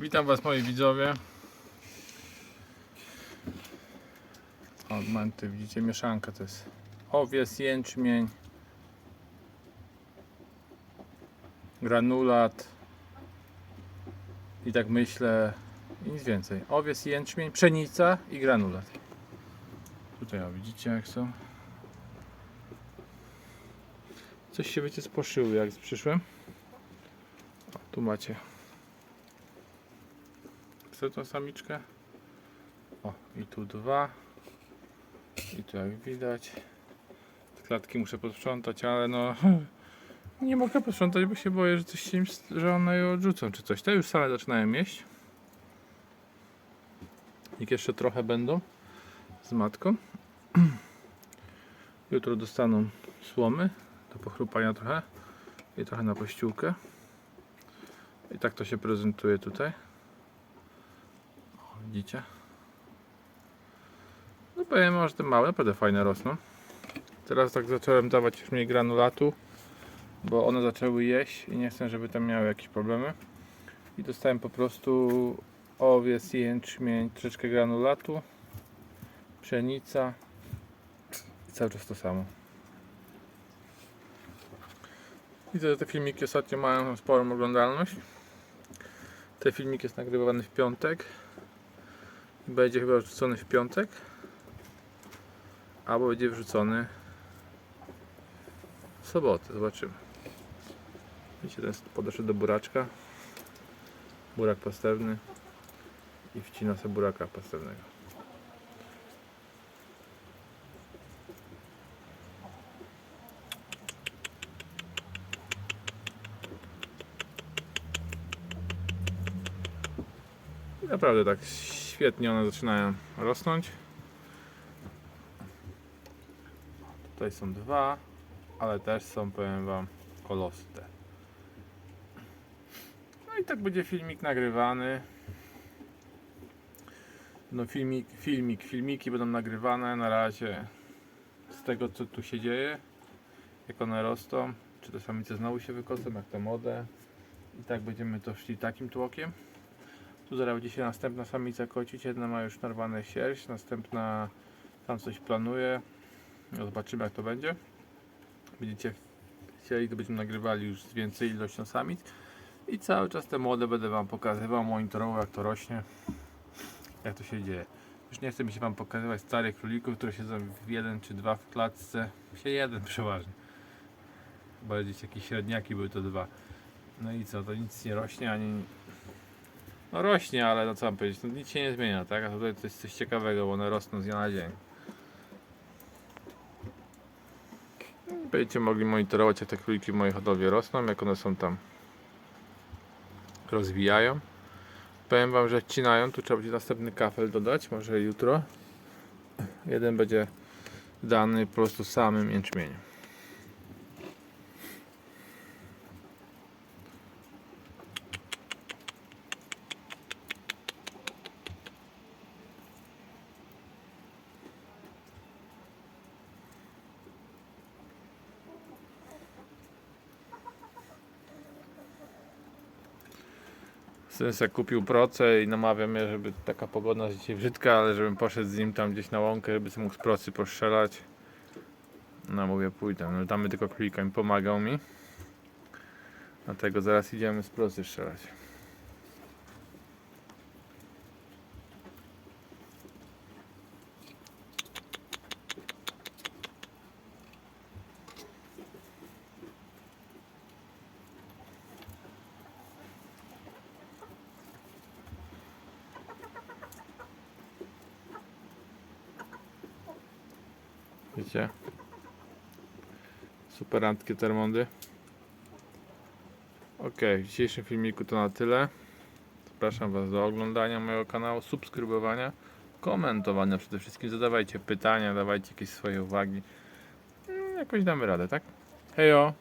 Witam Was moi widzowie. Odmęty, widzicie mieszanka to jest owies, jęczmień, granulat i tak myślę i nic więcej. Owies, jęczmień, pszenica i granulat. Tutaj o, widzicie jak są. Coś się wiecie sposzyło jak przyszłem. O, tu macie Chcę tą samiczkę. O, i tu dwa. I tu jak widać. Klatki muszę posprzątać, ale no nie mogę posprzątać, bo się boję, że coś się że one je odrzucą czy coś. Te już same zaczynają jeść. Niech jeszcze trochę będą z matką. Jutro dostaną słomy do pochrupania trochę i trochę na pościółkę. I tak to się prezentuje tutaj. Widzicie? No powiem wam, że te małe naprawdę fajne rosną. Teraz tak zacząłem dawać już mniej granulatu, bo one zaczęły jeść i nie chcę, żeby tam miały jakieś problemy. I dostałem po prostu owiec, jęczmień, troszeczkę granulatu, pszenica i cały czas to samo. Widzę, że te filmiki ostatnio mają sporą oglądalność. Ten filmik jest nagrywany w piątek. Będzie chyba wrzucony w piątek. Albo będzie wrzucony w sobotę. Zobaczymy. Widzicie, ten podeszedł do buraczka. Burak pastewny. I wcina sobie buraka pastewnego. Naprawdę tak świetnie one zaczynają rosnąć. Tutaj są dwa, ale też są, powiem Wam, kolosy te. No i tak będzie filmik nagrywany. No filmik, filmik, filmiki będą nagrywane na razie z tego co tu się dzieje, jak one rosną, czy te samice znowu się wykocą, jak te młode. I tak będziemy to szli takim tłokiem. Tu zaraz będzie się następna samica kocić. Jedna ma już narwane sierść, następna tam coś planuje. Zobaczymy jak to będzie. Będziecie chcieli, to będziemy nagrywali już z więcej ilością samic. I cały czas te młode będę Wam pokazywał, monitorował jak to rośnie, jak to się dzieje. Już nie chcę mi się Wam pokazywać starych królików, które siedzą w jeden czy dwa w klatce. Się jeden przeważnie. Bardziej jakieś średniaki były to dwa. No i co, to nic nie rośnie, ani no rośnie, ale no co mam powiedzieć, no nic się nie zmienia, tak? A tutaj to jest coś ciekawego, bo one rosną z dnia na dzień. Będziecie mogli monitorować jak te króliki w mojej hodowli rosną, jak one są tam rozwijają. Powiem wam, że wcinają, tu trzeba będzie następny kafel dodać, może jutro. Jeden będzie dany po prostu samym jęczmieniem. Syn se kupił proce i namawia mnie, żeby taka pogoda dzisiaj brzydka, ale żebym poszedł z nim tam gdzieś na łąkę, żeby sobie mógł z procy postrzelać. No mówię, pójdę. No damy tylko królika, mi pomagał mi. Dlatego zaraz idziemy z procy strzelać. Wiecie? Super antkie termondy. Ok, w dzisiejszym filmiku to na tyle. Zapraszam Was do oglądania mojego kanału, subskrybowania, komentowania przede wszystkim. Zadawajcie pytania, dawajcie jakieś swoje uwagi. Mm, Jakoś damy radę, tak? Hejo!